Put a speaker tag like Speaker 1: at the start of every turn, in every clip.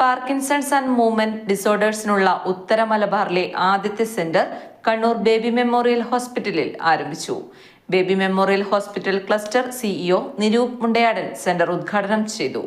Speaker 1: Parkinson's and movement ഡിസോർഡേഴ്സിനുള്ള ഉത്തര മലബാറിലെ ആദ്യത്തെ സെന്റർ കണ്ണൂർ ബേബി മെമ്മോറിയൽ ഹോസ്പിറ്റലിൽ ആരംഭിച്ചു. Baby Memorial Hospital cluster CEO Niroop Mundayadan centre ഉദ്ഘാടനം ചെയ്തു.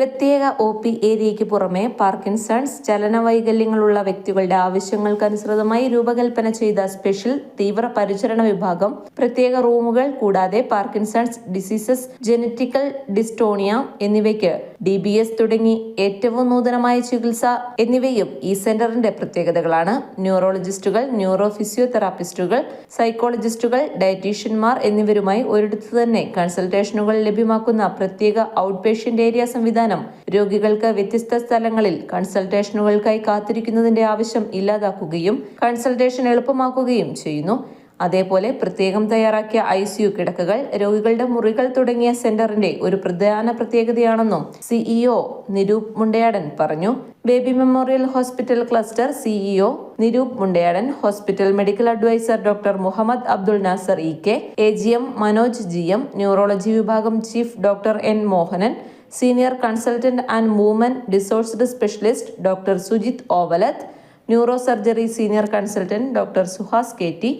Speaker 1: പ്രത്യേക ഒ പി ഏരിയയ്ക്ക് പുറമെ പാർക്കിൻസൺസ് ചലനവൈകല്യങ്ങളുള്ള വ്യക്തികളുടെ ആവശ്യങ്ങൾക്കനുസൃതമായി രൂപകൽപ്പന ചെയ്ത സ്പെഷ്യൽ തീവ്ര പരിചരണ വിഭാഗം പ്രത്യേക റൂമുകൾ കൂടാതെ പാർക്കിൻസൺസ് ഡിസീസസ് ജനറ്റിക്കൽ ഡിസ്റ്റോണിയ എന്നിവയ്ക്ക് ഡി ബി എസ് തുടങ്ങി ഏറ്റവും നൂതനമായ ചികിത്സ എന്നിവയും ഈ സെന്ററിന്റെ പ്രത്യേകതകളാണ്. ന്യൂറോളജിസ്റ്റുകൾ ന്യൂറോ ഫിസിയോതെറാപ്പിസ്റ്റുകൾ സൈക്കോളജിസ്റ്റുകൾ ഡയറ്റീഷ്യന്മാർ എന്നിവരുമായി ഒരിടത്തു തന്നെ കൺസൾട്ടേഷനുകൾ ലഭ്യമാക്കുന്ന പ്രത്യേക ഔട്ട് പേഷ്യന്റ് ഏരിയ സംവിധാനം രോഗികൾക്ക് വ്യത്യസ്ത സ്ഥലങ്ങളിൽ കൺസൾട്ടേഷനുകൾക്കായി കാത്തിരിക്കുന്നതിന്റെ ആവശ്യം ഇല്ലാതാക്കുകയും കൺസൾട്ടേഷൻ എളുപ്പമാക്കുകയും ചെയ്യുന്നു. അതേപോലെ പ്രത്യേകം തയ്യാറാക്കിയ ഐ സിയു കിടക്കകൾ രോഗികളുടെ മുറികൾ തുടങ്ങിയ സെന്ററിന്റെ ഒരു പ്രധാന പ്രത്യേകതയാണെന്നും സിഇഒ നിരൂപ് മുണ്ടയാടൻ പറഞ്ഞു. Baby Memorial Hospital cluster CEO Niroop Mundayadan hospital medical advisor doctor Muhammad Abdul Nasar E K A G M Manoj G M neurology വിഭാഗം chief doctor N Mohanan senior consultant and movement disorders specialist doctor Sujith Ovalath neuro surgery senior consultant doctor Suhas K T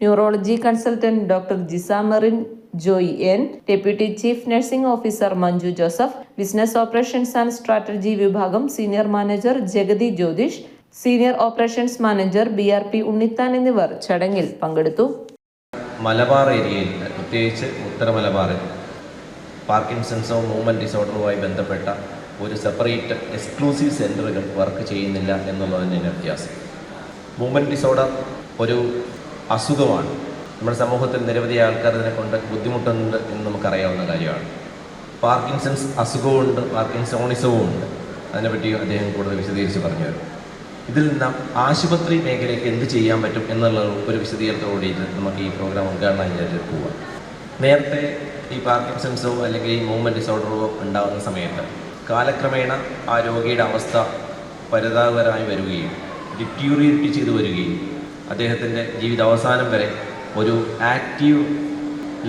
Speaker 1: neurology consultant doctor Jisamarin Joy N deputy chief nursing officer Manju Joseph business operations and strategy വിഭാഗം senior manager Jagathi Jyothish senior operations manager B R P Unnithan എന്നിവർ ചടങ്ങിൽ പങ്കെടുത്തു.
Speaker 2: മലബാർ ഏരിയയിൽ പ്രത്യേകിച്ച് ഉത്തര മലബാറിൽ പാർക്കിൻസൺസോ movement ഡിസോർഡറുമായി ബന്ധപ്പെട്ട ഒരു separate exclusive സെന്ററുകൾ വർക്ക് ചെയ്യുന്നില്ല എന്നുള്ളത് തന്നെയാണ് വ്യത്യാസം. മൂവ്മെന്റ് ഡിസോർഡർ ഒരു അസുഖമാണ്. നമ്മുടെ സമൂഹത്തിൽ നിരവധി ആൾക്കാർ ഇതിനെ കൊണ്ട് ബുദ്ധിമുട്ടുന്നുണ്ട് എന്ന് നമുക്കറിയാവുന്ന കാര്യമാണ്. പാർക്കിൻസൺസ് അസുഖവുമുണ്ട് പാർക്കിൻസോണിസവും ഉണ്ട് അതിനെപ്പറ്റി അദ്ദേഹം കൂടുതൽ വിശദീകരിച്ച് പറഞ്ഞു തരും. ഇതിൽ നാം ആശുപത്രി മേഖലയ്ക്ക് എന്ത് ചെയ്യാൻ പറ്റും എന്നുള്ള ഒരു വിശദീകരണത്തോടെ നമുക്ക് ഈ പ്രോഗ്രാം ഉദ്ഘാടനം ചെയ്തിട്ട് പോവാം. നേരത്തെ ഈ പാർക്കിൻസൺസോ അല്ലെങ്കിൽ ഈ മൂവ്മെന്റ് ഡിസോർഡറോ ഉണ്ടാകുന്ന സമയത്ത് കാലക്രമേണ ആ രോഗിയുടെ അവസ്ഥ പരിതാപകരമായി വരികയും ഡിറ്റ്യൂറിയേറ്റ് ചെയ്തു വരികയും അദ്ദേഹത്തിന്റെ ജീവിതാവസാനം വരെ ഒരു ആക്റ്റീവ്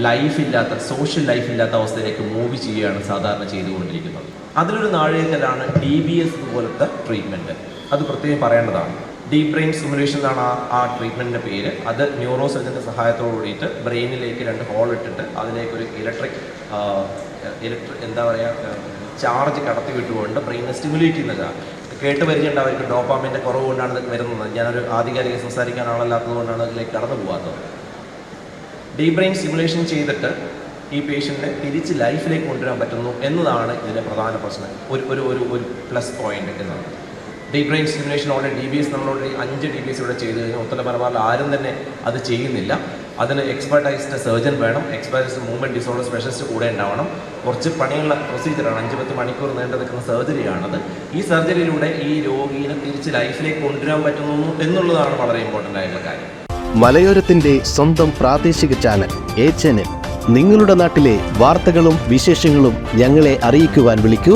Speaker 2: ലൈഫില്ലാത്ത സോഷ്യൽ ലൈഫില്ലാത്ത അവസ്ഥയിലേക്ക് മൂവ് ചെയ്യുകയാണ് സാധാരണ ചെയ്തുകൊണ്ടിരിക്കുന്നത്. അതിലൊരു നാഴികക്കല്ലാണ് ഡി ബി എസ് പോലത്തെ ട്രീറ്റ്മെന്റ് അത് പ്രത്യേകം പറയേണ്ടതാണ്. ഡീപ് ബ്രെയിൻ സ്റ്റിമുലേഷൻ എന്നാണ് ആ ആ ട്രീറ്റ്മെന്റിന്റെ പേര്. അത് ന്യൂറോ സർജന്റെ സഹായത്തോടു കൂടിയിട്ട് ബ്രെയിനിലേക്ക് രണ്ട് ഹോൾ ഇട്ടിട്ട് അതിലേക്ക് ഒരു ഇലക്ട്രിക് ഇലക്ട്രിക് എന്താ പറയുക ചാർജ് കടത്തി വിട്ടുകൊണ്ട് ബ്രെയിനെ സ്റ്റിമുലേറ്റ് ചെയ്യുന്നതാണ് കേട്ട് പരിചയമുണ്ട് അവർക്ക് ഡോപ്പാമിന്റെ കുറവ് കൊണ്ടാണ് ഇതൊക്കെ വരുന്നത്. ഞാനൊരു ആധികാരിക സംസാരിക്കാൻ ആളല്ലാത്തത് കൊണ്ടാണ് അതിലേക്ക് കടന്നു പോകാത്തത് ഡീപ് ബ്രെയിൻ സ്റ്റിമുലേഷൻ ചെയ്തിട്ട് ഈ പേഷ്യന്റിനെ തിരിച്ച് ലൈഫിലേക്ക് കൊണ്ടുവരാൻ പറ്റുന്നു എന്നതാണ് ഇതിന്റെ പ്രധാന പ്രശ്നം. ഒരു ഒരു ഒരു പ്ലസ് പോയിന്റ് എന്നത് deep brain stimulation already D B S നമ്മളോട് അഞ്ച് ഡി ബി എസ് ഇവിടെ ചെയ്ത് കഴിഞ്ഞാൽ ഉത്തര മലബാറിൽ ആരും തന്നെ അത് ചെയ്യുന്നില്ല. അതിന് എക്സ്പെർട്ടൈസ്ഡ് സർജൻ വേണം. എക്സ്പെർട്ടൈസ്ഡ് മൂവ്മെന്റ് ഡിസോർഡർ സ്പെഷ്യലിസ്റ്റ് കൂടെ ഉണ്ടാവണം. കുറച്ച് പണിയുള്ള പ്രൊസീജിയറാണ് അഞ്ച് പത്ത് മണിക്കൂർ നീണ്ടു നിൽക്കുന്ന സർജറിയാണത് ഈ സർജറിയിലൂടെ ഈ രോഗീനെ തിരിച്ച് ലൈഫിലേക്ക് കൊണ്ടുവരാൻ പറ്റുന്നു എന്നുള്ളതാണ് വളരെ ഇമ്പോർട്ടന്റ് ആയിട്ടുള്ള കാര്യം.
Speaker 3: മലയോരത്തിന്റെ സ്വന്തം പ്രാദേശിക ചാനൽ എ ചാനൽ. നിങ്ങളുടെ നാട്ടിലെ വാർത്തകളും വിശേഷങ്ങളും ഞങ്ങളെ അറിയിക്കുവാൻ വിളിക്കൂ.